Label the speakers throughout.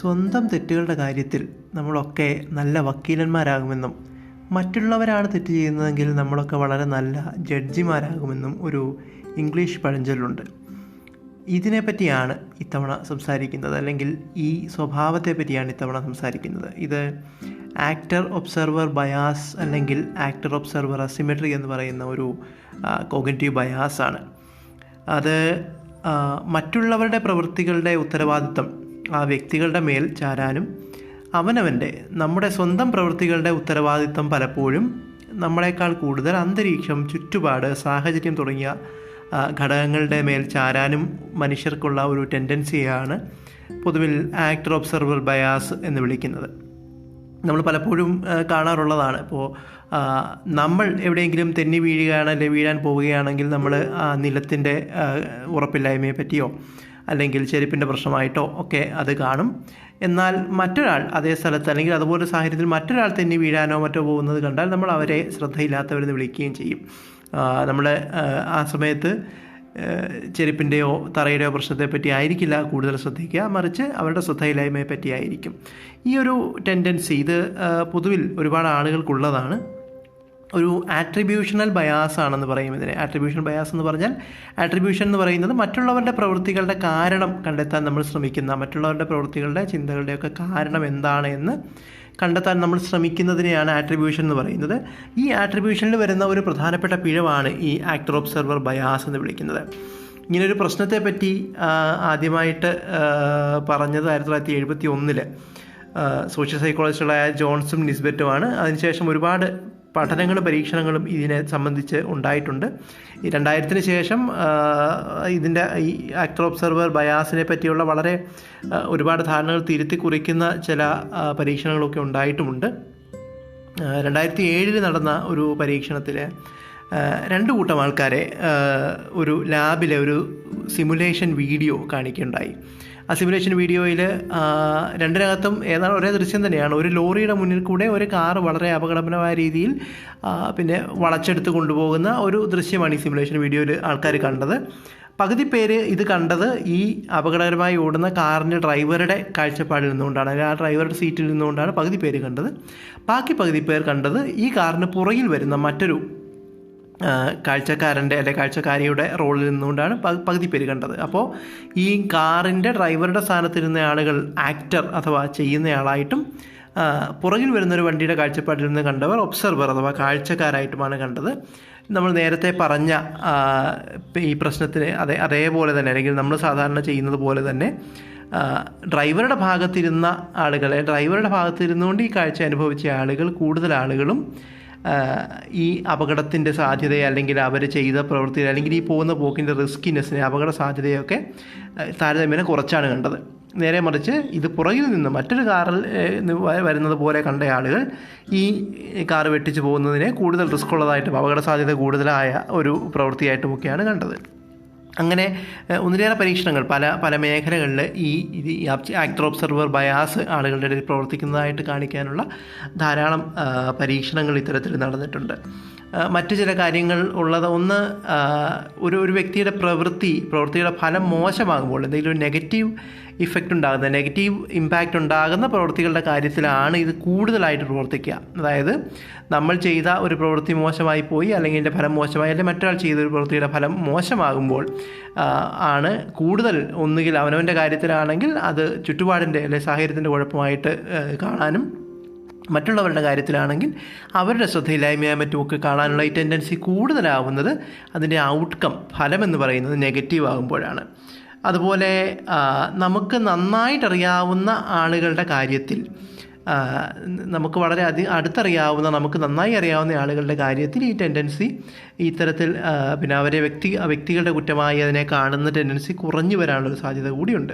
Speaker 1: സ്വന്തം തെറ്റുകളുടെ കാര്യത്തിൽ നമ്മളൊക്കെ നല്ല വക്കീലന്മാരാകുമെന്നും മറ്റുള്ളവരാണ് തെറ്റ് ചെയ്യുന്നതെങ്കിൽ നമ്മളൊക്കെ വളരെ നല്ല ജഡ്ജിമാരാകുമെന്നും ഒരു ഇംഗ്ലീഷ് പഴഞ്ചൊല്ലുണ്ട്. ഇതിനെപ്പറ്റിയാണ് ഇത്തവണ സംസാരിക്കുന്നത് അല്ലെങ്കിൽ ഈ സ്വഭാവത്തെ പറ്റിയാണ് ഇത്തവണ സംസാരിക്കുന്നത്. ഇത് ആക്ടർ ഒബ്സർവർ ബയാസ് അല്ലെങ്കിൽ ആക്ടർ ഒബ്സർവർ അസിമെട്രി എന്ന് പറയുന്ന ഒരു കോഗ്നറ്റീവ് ബയാസാണ്. അത് മറ്റുള്ളവരുടെ പ്രവൃത്തികളുടെ ഉത്തരവാദിത്തം ആ വ്യക്തികളുടെ മേൽ ചാരാനും അവനവന്റെ നമ്മുടെ സ്വന്തം പ്രവൃത്തികളുടെ ഉത്തരവാദിത്തം പലപ്പോഴും നമ്മളെക്കാൾ കൂടുതൽ അന്തരീക്ഷം ചുറ്റുപാട് സാഹചര്യം തുടങ്ങിയ ഘടകങ്ങളുടെ മേൽ ചാരാനും മനുഷ്യർക്കുള്ള ഒരു ടെൻഡൻസിയാണ് പൊതുവിൽ ആക്ടർ ഒബ്സർവർ ബയാസ് എന്ന് വിളിക്കുന്നത്. നമ്മൾ പലപ്പോഴും കാണാറുള്ളതാണ്. ഇപ്പോൾ നമ്മൾ എവിടെയെങ്കിലും തെന്നി വീഴുകയാണ് അല്ലെങ്കിൽ വീഴാൻ പോവുകയാണെങ്കിൽ നമ്മൾ ആ നിലത്തിന്റെ ഉറപ്പില്ലായ്മയെ പറ്റിയോ അല്ലെങ്കിൽ ചെരുപ്പിന്റെ പ്രശ്നമായിട്ടോ ഒക്കെ അത് കാണും. എന്നാൽ മറ്റൊരാൾ അതേ സ്ഥലത്ത് അല്ലെങ്കിൽ അതുപോലെ സാഹചര്യത്തിൽ മറ്റൊരാൾ തന്നെ വീഴാനോ മറ്റോ പോകുന്നത് കണ്ടാൽ നമ്മൾ അവരെ ശ്രദ്ധയില്ലാത്തവരെന്ന് വിളിക്കുകയും ചെയ്യും. നമ്മൾ ആ സമയത്ത് ചെരുപ്പിന്റെയോ തറയുടെയോ പ്രശ്നത്തെപ്പറ്റി ആയിരിക്കില്ല കൂടുതൽ ശ്രദ്ധിക്കുക. മറിച്ച് അവരുടെ ശ്രദ്ധയില്ലായ്മയെ പറ്റിയായിരിക്കും. ഈ ഒരു ടെൻഡൻസി ഇത് പൊതുവിൽ ഒരുപാട് ആളുകൾക്കുള്ളതാണ്. ഒരു ആട്രിബ്യൂഷണൽ ബയാസ് ആണെന്ന് പറയും ഇതിനെ. ആട്രിബ്യൂഷൻ ബയാസ് എന്ന് പറഞ്ഞാൽ ആട്രിബ്യൂഷൻ എന്ന് പറയുന്നത് മറ്റുള്ളവരുടെ പ്രവൃത്തികളുടെ കാരണം കണ്ടെത്താൻ നമ്മൾ ശ്രമിക്കുന്ന മറ്റുള്ളവരുടെ പ്രവൃത്തികളുടെ ചിന്തകളുടെയൊക്കെ കാരണം എന്താണ് എന്ന് കണ്ടെത്താൻ നമ്മൾ ശ്രമിക്കുന്നതിനെയാണ് ആട്രിബ്യൂഷൻ എന്ന് പറയുന്നത്. ഈ ആട്രിബ്യൂഷനിൽ വരുന്ന ഒരു പ്രധാനപ്പെട്ട പിഴവാണ് ഈ ആക്ടർ ഒബ്സർവർ ബയാസ് എന്ന് വിളിക്കുന്നത്. ഇങ്ങനൊരു പ്രശ്നത്തെപ്പറ്റി ആദ്യമായിട്ട് പറഞ്ഞത് ആയിരത്തി തൊള്ളായിരത്തി എഴുപത്തി ഒന്നിൽ സോഷ്യൽ സൈക്കോളജിസ്റ്റുകളായ ജോൺസും നിസ്ബറ്റുമാണ്. അതിനുശേഷം ഒരുപാട് പഠനങ്ങളും പരീക്ഷണങ്ങളും ഇതിനെ സംബന്ധിച്ച് ഉണ്ടായിട്ടുണ്ട്. രണ്ടായിരത്തിന് ശേഷം ഇതിന്റെ ഈ ആക്ടർ ഒബ്സർവർ ബയാസിനെ പറ്റിയുള്ള വളരെ ഒരുപാട് ധാരണകൾ തിരുത്തി കുറിക്കുന്ന ചില പരീക്ഷണങ്ങളൊക്കെ ഉണ്ടായിട്ടുമുണ്ട്. രണ്ടായിരത്തി ഏഴിൽ നടന്ന ഒരു പരീക്ഷണത്തിൽ രണ്ട് കൂട്ടം ആൾക്കാരെ ഒരു ലാബിലെ ഒരു സിമുലേഷൻ വീഡിയോ കാണിക്കുകയുണ്ടായി. ആ സിമുലേഷൻ വീഡിയോയിൽ രണ്ടിനകത്തും ഏതാണ് ഒരേ ദൃശ്യം തന്നെയാണ്. ഒരു ലോറിയുടെ മുന്നിൽ കൂടെ ഒരു കാറ് വളരെ അപകടപരമായ രീതിയിൽ പിന്നെ വളച്ചെടുത്ത് കൊണ്ടുപോകുന്ന ഒരു ദൃശ്യമാണ് ഈ സിമുലേഷൻ വീഡിയോയിൽ ആൾക്കാർ കണ്ടത്. പകുതി പേര് ഇത് കണ്ടത് ഈ അപകടകരമായി ഓടുന്ന കാറിന്റെ ഡ്രൈവറുടെ കാഴ്ചപ്പാടിൽ നിന്നുകൊണ്ടാണ്. അല്ലെങ്കിൽ ആ ഡ്രൈവറുടെ സീറ്റിൽ നിന്നുകൊണ്ടാണ് പകുതി പേര് കണ്ടത്. ബാക്കി പകുതി പേർ കണ്ടത് ഈ കാറിന് പുറകിൽ വരുന്ന മറ്റൊരു കാഴ്ചക്കാരന്റെ അല്ലെങ്കിൽ കാഴ്ചക്കാരിയുടെ റോളിൽ നിന്നുകൊണ്ടാണ് പകുതി പേര് കണ്ടത്. അപ്പോൾ ഈ കാറിന്റെ ഡ്രൈവറുടെ സ്ഥാനത്തിരുന്ന ആളുകൾ ആക്ടർ അഥവാ ചെയ്യുന്നയാളായിട്ടും പുറകിൽ വരുന്നൊരു വണ്ടിയുടെ കാഴ്ചപ്പാടിൽ നിന്ന് കണ്ടവർ ഒബ്സർവർ അഥവാ കാഴ്ചക്കാരായിട്ടുമാണ് കണ്ടത്. നമ്മൾ നേരത്തെ പറഞ്ഞ ഈ പ്രശ്നത്തിന് അതേ അതേപോലെ തന്നെ അല്ലെങ്കിൽ നമ്മൾ സാധാരണ ചെയ്യുന്നത് പോലെ തന്നെ ഡ്രൈവറുടെ ഭാഗത്തിരുന്ന ആളുകളെ ഡ്രൈവറുടെ ഭാഗത്തിരുന്നുകൊണ്ട് ഈ കാഴ്ച അനുഭവിച്ച ആളുകൾ കൂടുതൽ ആളുകളും ഈ അപകടത്തിന്റെ സാധ്യതയെ അല്ലെങ്കിൽ അവർ ചെയ്ത പ്രവൃത്തി അല്ലെങ്കിൽ ഈ പോകുന്ന പോക്കിന്റെ റിസ്കിനെസ്സിനെ അപകട സാധ്യതയൊക്കെ താരതമ്യേന കുറച്ചാണ് കണ്ടത്. നേരെ മറിച്ച് ഇത് പുറകിൽ നിന്ന് മറ്റൊരു കാറിൽ വരുന്നത് പോലെ കണ്ട ആളുകൾ ഈ കാർ വെട്ടിച്ച് പോകുന്നതിനെ കൂടുതൽ റിസ്ക് ഉള്ളതായിട്ടും അപകട സാധ്യത കൂടുതലായ ഒരു പ്രവൃത്തിയായിട്ടുമൊക്കെയാണ് കണ്ടത്. അങ്ങനെ ഒന്നിലേറെ പരീക്ഷണങ്ങൾ പല പല മേഖലകളിൽ ഈ ഇത് ആക്ടർ ഒബ്സർവർ ബയാസ് ആളുകളുടെ ഇടയിൽ പ്രവർത്തിക്കുന്നതായിട്ട് കാണിക്കാനുള്ള ധാരാളം പരീക്ഷണങ്ങൾ ഇത്തരത്തിൽ നടന്നിട്ടുണ്ട്. മറ്റു ചില കാര്യങ്ങൾ ഉള്ളത് ഒന്ന് ഒരു ഒരു വ്യക്തിയുടെ പ്രവൃത്തി പ്രവൃത്തിയുടെ ഫലം മോശമാകുമ്പോൾ എന്തെങ്കിലും ഒരു നെഗറ്റീവ് ഇഫക്റ്റ് ഉണ്ടാകുന്ന നെഗറ്റീവ് ഇമ്പാക്റ്റ് ഉണ്ടാകുന്ന പ്രവൃത്തികളുടെ കാര്യത്തിലാണ് ഇത് കൂടുതലായിട്ട് പ്രവർത്തിക്കുക. അതായത് നമ്മൾ ചെയ്ത ഒരു പ്രവൃത്തി മോശമായി പോയി അല്ലെങ്കിൽ എന്റെ ഫലം മോശമായി അല്ലെങ്കിൽ മറ്റൊരാൾ ചെയ്ത ഒരു പ്രവൃത്തിയുടെ ഫലം മോശമാകുമ്പോൾ ആണ് കൂടുതൽ ഒന്നുകിൽ അവനവന്റെ കാര്യത്തിലാണെങ്കിൽ അത് ചുറ്റുപാടിന്റെ അല്ലെങ്കിൽ സാഹചര്യത്തിന്റെ കുഴപ്പമായിട്ട് കാണാനും മറ്റുള്ളവരുടെ കാര്യത്തിലാണെങ്കിൽ അവരുടെ ശ്രദ്ധയില്ലായ്മയായ മറ്റുമൊക്കെ കാണാനുള്ള ഈ ടെൻഡൻസി കൂടുതലാവുന്നത് അതിന്റെ ഔട്ട്കം ഫലമെന്ന് പറയുന്നത് നെഗറ്റീവ് ആകുമ്പോഴാണ്. അതുപോലെ നമുക്ക് നന്നായിട്ടറിയാവുന്ന ആളുകളുടെ കാര്യത്തിൽ നമുക്ക് വളരെ അധികം അടുത്തറിയാവുന്ന നമുക്ക് നന്നായി അറിയാവുന്ന ആളുകളുടെ കാര്യത്തിൽ ഈ ടെൻഡൻസി ഇത്തരത്തിൽ പിന്നെ അവരെ വ്യക്തി വ്യക്തികളുടെ കുറ്റമായി അതിനെ കാണുന്ന ടെൻഡൻസി കുറഞ്ഞു വരാനുള്ളൊരു സാധ്യത കൂടിയുണ്ട്.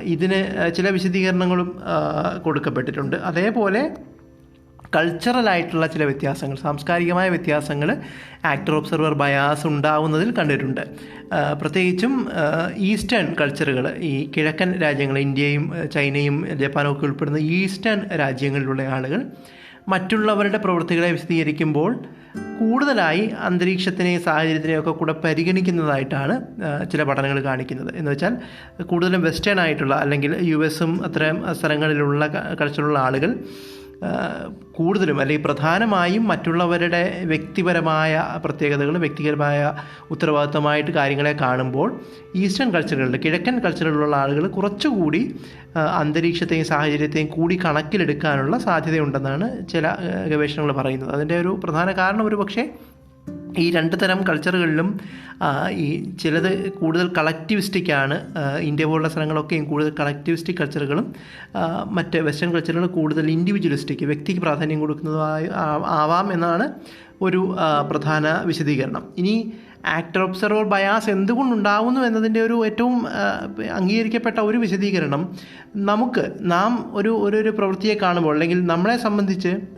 Speaker 1: ഇതിന് ചില വിശദീകരണങ്ങളും കൊടുക്കപ്പെട്ടിട്ടുണ്ട്. അതേപോലെ കൾച്ചറലായിട്ടുള്ള ചില വ്യത്യാസങ്ങൾ സാംസ്കാരികമായ വ്യത്യാസങ്ങൾ ആക്ടർ ഒബ്സർവർ ബയാസ് ഉണ്ടാവുന്നതിൽ കണ്ടിട്ടുണ്ട്. പ്രത്യേകിച്ചും ഈസ്റ്റേൺ കൾച്ചറുകൾ ഈ കിഴക്കൻ രാജ്യങ്ങൾ ഇന്ത്യയും ചൈനയും ജപ്പാനും ഒക്കെ ഉൾപ്പെടുന്ന ഈസ്റ്റേൺ രാജ്യങ്ങളിലുള്ള ആളുകൾ മറ്റുള്ളവരുടെ പ്രവൃത്തികളെ വിശദീകരിക്കുമ്പോൾ കൂടുതലായി അന്തരീക്ഷത്തിനെയും സാഹചര്യത്തിനെയും ഒക്കെ കൂടെ പരിഗണിക്കുന്നതായിട്ടാണ് ചില പഠനങ്ങൾ കാണിക്കുന്നത്. എന്ന് വെച്ചാൽ കൂടുതലും വെസ്റ്റേൺ ആയിട്ടുള്ള അല്ലെങ്കിൽ യു എസും അത്തരം സ്ഥലങ്ങളിലുള്ള കൾച്ചറുള്ള ആളുകൾ കൂടുതലും അല്ലെങ്കിൽ പ്രധാനമായും മറ്റുള്ളവരുടെ വ്യക്തിപരമായ പ്രത്യേകതകൾ വ്യക്തിപരമായ ഉത്തരവാദിത്തമായിട്ട് കാര്യങ്ങളെ കാണുമ്പോൾ ഈസ്റ്റേൺ കൾച്ചറുകളിൽ കിഴക്കൻ കൾച്ചറുകളിലുള്ള ആളുകൾ കുറച്ചുകൂടി അന്തരീക്ഷത്തെയും സാഹചര്യത്തെയും കൂടി കണക്കിലെടുക്കാനുള്ള സാധ്യതയുണ്ടെന്നാണ് ചില ഗവേഷണങ്ങൾ പറയുന്നത്. അതിന്റെ ഒരു പ്രധാന കാരണം ഒരു പക്ഷേ ഈ രണ്ട് തരം കൾച്ചറുകളിലും ഈ ചിലത് കൂടുതൽ കളക്റ്റിവിസ്റ്റിക്കാണ് ഇന്ത്യ പോലുള്ള സ്ഥലങ്ങളൊക്കെയും കൂടുതൽ കളക്റ്റിവിസ്റ്റിക് കൾച്ചറുകളും മറ്റ് വെസ്റ്റേൺ കൾച്ചറുകൾ കൂടുതൽ ഇൻഡിവിജ്വലിസ്റ്റിക് വ്യക്തിക്ക് പ്രാധാന്യം കൊടുക്കുന്നതായി ആവാം എന്നാണ് ഒരു പ്രധാന വിശദീകരണം. ഇനി ആക്ടർ ഒബ്സർവർ ബയാസ് എന്തുകൊണ്ടുണ്ടാവുന്നു എന്നതിന്റെ ഒരു ഏറ്റവും അംഗീകരിക്കപ്പെട്ട ഒരു വിശദീകരണം നമുക്ക് നാം ഒരു ഒരു പ്രവൃത്തിയെ കാണുമ്പോൾ അല്ലെങ്കിൽ നമ്മളെ സംബന്ധിച്ച്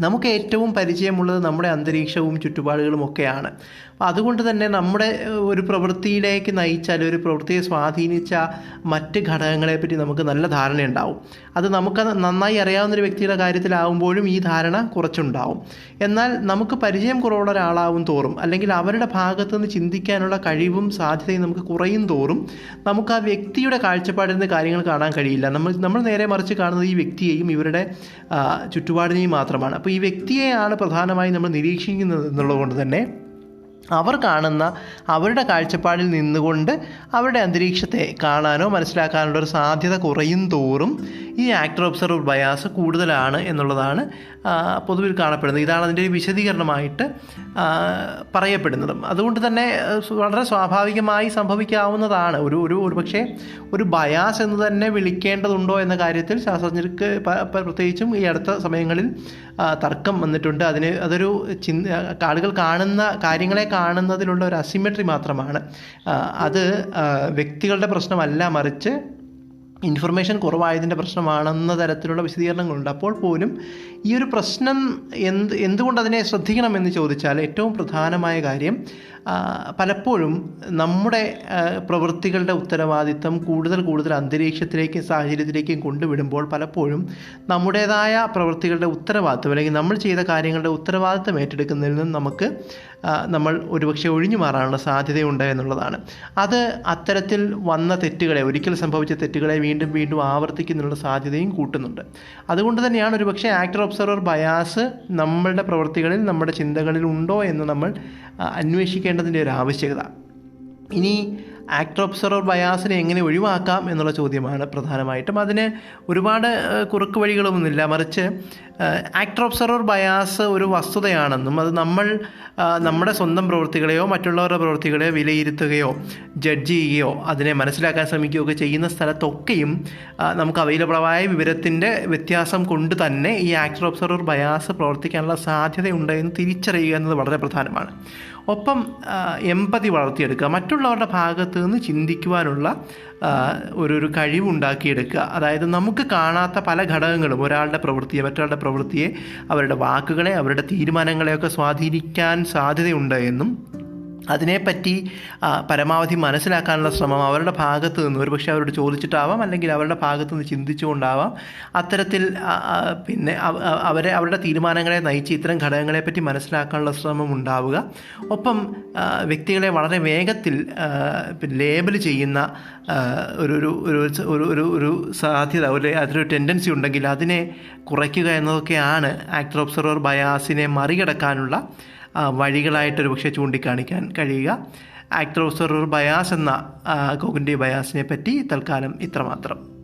Speaker 1: നമുക്ക് ഏറ്റവും പരിചയമുള്ളത് നമ്മുടെ അന്തരീക്ഷവും ചുറ്റുപാടുകളും ഒക്കെയാണ്. അപ്പോൾ അതുകൊണ്ട് തന്നെ നമ്മുടെ ഒരു പ്രവൃത്തിയിലേക്ക് നയിച്ച അല്ലെങ്കിൽ ഒരു പ്രവൃത്തിയെ സ്വാധീനിച്ച മറ്റ് ഘടകങ്ങളെപ്പറ്റി നമുക്ക് നല്ല ധാരണയുണ്ടാവും. അത് നമുക്ക് നന്നായി അറിയാവുന്ന ഒരു വ്യക്തിയുടെ കാര്യത്തിലാവുമ്പോഴും ഈ ധാരണ കുറച്ചുണ്ടാവും. എന്നാൽ നമുക്ക് പരിചയം കുറവുള്ള ഒരാളാവും തോറും അല്ലെങ്കിൽ അവരുടെ ഭാഗത്തു നിന്ന് ചിന്തിക്കാനുള്ള കഴിവും സാധ്യതയും നമുക്ക് കുറയും തോറും നമുക്ക് ആ വ്യക്തിയുടെ കാഴ്ചപ്പാടിൽ നിന്ന് കാര്യങ്ങൾ കാണാൻ കഴിയില്ല. നമ്മൾ നമ്മൾ നേരെ മറിച്ച് കാണുന്നത് ഈ വ്യക്തിയെയും ഇവരുടെ ചുറ്റുപാടിനെയും മാത്രമാണ്. അപ്പോൾ ഈ വ്യക്തിയെയാണ് പ്രധാനമായും നമ്മൾ നിരീക്ഷിക്കുന്നത് എന്നുള്ളത് കൊണ്ട് തന്നെ അവർ കാണുന്ന അവരുടെ കാഴ്ചപ്പാടിൽ നിന്നുകൊണ്ട് അവരുടെ അന്തരീക്ഷത്തെ കാണാനോ മനസ്സിലാക്കാനുള്ള ഒരു സാധ്യത കുറയും തോറും ഈ ആക്ടർ ഒബ്സർവർ ബയാസ് കൂടുതലാണ് എന്നുള്ളതാണ് പൊതുവിൽ കാണപ്പെടുന്നത്. ഇതാണ് അതിന്റെ ഒരു വിശദീകരണമായിട്ട് പറയപ്പെടുന്നതും. അതുകൊണ്ട് തന്നെ വളരെ സ്വാഭാവികമായി സംഭവിക്കാവുന്നതാണ്. ഒരു ഒരു ഒരു പക്ഷേ ഒരു ബയാസ് എന്ന് തന്നെ വിളിക്കേണ്ടതുണ്ടോ എന്ന കാര്യത്തിൽ ശാസ്ത്രജ്ഞർക്ക് പ്രത്യേകിച്ചും ഈ അടുത്ത സമയങ്ങളിൽ തർക്കം വന്നിട്ടുണ്ട്. അതിന് അതൊരു ചിന്ത ആളുകൾ കാണുന്ന കാര്യങ്ങളെ കാണുന്നതിലുള്ള ഒരു അസിമെട്രി മാത്രമാണ്. അത് വ്യക്തികളുടെ പ്രശ്നമല്ല മറിച്ച് ഇൻഫർമേഷൻ കുറവായതിന്റെ പ്രശ്നമാണെന്ന തരത്തിലുള്ള വിശദീകരണങ്ങളുണ്ട്. അപ്പോൾ പോലും ഈ ഒരു പ്രശ്നം എന്ത് എന്തുകൊണ്ട് അതിനെ ശ്രദ്ധിക്കണമെന്ന് ചോദിച്ചാൽ ഏറ്റവും പ്രധാനമായ കാര്യം പലപ്പോഴും നമ്മുടെ പ്രവൃത്തികളുടെ ഉത്തരവാദിത്തം കൂടുതൽ കൂടുതൽ അന്തരീക്ഷത്തിലേക്കും സാഹചര്യത്തിലേക്കും കൊണ്ടുവിടുമ്പോൾ പലപ്പോഴും നമ്മുടേതായ പ്രവൃത്തികളുടെ ഉത്തരവാദിത്തം അല്ലെങ്കിൽ നമ്മൾ ചെയ്ത കാര്യങ്ങളുടെ ഉത്തരവാദിത്തം ഏറ്റെടുക്കുന്നതിൽ നിന്നും നമുക്ക് നമ്മൾ ഒരുപക്ഷെ ഒഴിഞ്ഞു മാറാനുള്ള സാധ്യതയുണ്ട് എന്നുള്ളതാണ്. അത് അത്തരത്തിൽ വന്ന തെറ്റുകളെ ഒരിക്കൽ സംഭവിച്ച തെറ്റുകളെ വീണ്ടും വീണ്ടും ആവർത്തിക്കുന്നതിനുള്ള സാധ്യതയും കൂട്ടുന്നുണ്ട്. അതുകൊണ്ട് തന്നെയാണ് ഒരുപക്ഷെ ആക്ടർ ഒബ്സർവർ ബയാസ് നമ്മളുടെ പ്രവൃത്തികളിൽ നമ്മുടെ ചിന്തകളിൽ ഉണ്ടോ എന്ന് നമ്മൾ ആ, അന്വേഷിക്കേണ്ടതിന്റെ ഒരു ആവശ്യകത. ഇനി ആക്ടർ ഒബ്സർവർ ബയാസിനെ എങ്ങനെ ഒഴിവാക്കാം എന്നുള്ള ചോദ്യമാണ് പ്രധാനമായിട്ടും. അതിന് ഒരുപാട് കുറുക്ക് വഴികളൊന്നുമില്ല. മറിച്ച് ആക്ടർ ഒബ്സർവർ ബയാസ് ഒരു വസ്തുതയാണെന്നും അത് നമ്മൾ നമ്മുടെ സ്വന്തം പ്രവൃത്തികളെയോ മറ്റുള്ളവരുടെ പ്രവൃത്തികളെയോ വിലയിരുത്തുകയോ ജഡ്ജ് ചെയ്യുകയോ അതിനെ മനസ്സിലാക്കാൻ ശ്രമിക്കുകയോ ഒക്കെ ചെയ്യുന്ന സ്ഥലത്തൊക്കെയും നമുക്ക് അവൈലബിളായ വിവരത്തിന്റെ വ്യത്യാസം കൊണ്ട് തന്നെ ഈ ആക്ടർ ഒബ്സർവർ ബയാസ് പ്രവർത്തിക്കാനുള്ള സാധ്യതയുണ്ട് എന്ന് തിരിച്ചറിയുക എന്നത് വളരെ പ്രധാനമാണ്. ഒപ്പം എമ്പതി വളർത്തിയെടുക്കുക. മറ്റുള്ളവരുടെ ഭാഗത്ത് നിന്ന് ചിന്തിക്കുവാനുള്ള ഒരു ഒരു കഴിവുണ്ടാക്കിയെടുക്കുക. അതായത് നമുക്ക് കാണാത്ത പല ഘടകങ്ങളും ഒരാളുടെ പ്രവൃത്തിയെ മറ്റൊരാളുടെ പ്രവൃത്തിയെ അവരുടെ വാക്കുകളെ അവരുടെ തീരുമാനങ്ങളെയൊക്കെ സ്വാധീനിക്കാൻ സാധ്യതയുണ്ട് എന്നും അതിനെപ്പറ്റി പരമാവധി മനസ്സിലാക്കാനുള്ള ശ്രമം അവരുടെ ഭാഗത്ത് നിന്ന് ഒരുപക്ഷെ അവരോട് ചോദിച്ചിട്ടാവാം അല്ലെങ്കിൽ അവരുടെ ഭാഗത്ത് നിന്ന് ചിന്തിച്ചുകൊണ്ടാവാം. അത്തരത്തിൽ പിന്നെ അവ- അവ- അവരെ അവരുടെ തീരുമാനങ്ങളെ നയിച്ച് ഇത്തരം ഘടകങ്ങളെപ്പറ്റി മനസ്സിലാക്കാനുള്ള ശ്രമം ഉണ്ടാവുക. ഒപ്പം വ്യക്തികളെ വളരെ വേഗത്തിൽ ലേബൽ ചെയ്യുന്ന ഒരു ഒരു ഒരു ഒരു ഒരു സാധ്യത ഒരു അതിലൊരു ടെൻഡൻസി ഉണ്ടെങ്കിൽ അതിനെ കുറയ്ക്കുക എന്നതൊക്കെയാണ് ആക്ടർ ഒബ്സർവർ ബയാസിനെ മറികടക്കാനുള്ള വഴികളായിട്ടൊരു പക്ഷേ ചൂണ്ടിക്കാണിക്കാൻ കഴിയുക. ആക്ടർ ഒബ്സർവർ ബയാസ് എന്ന കോഗ്നിറ്റീവ് ബയാസിനെ പറ്റി തൽക്കാലം ഇത്രമാത്രം.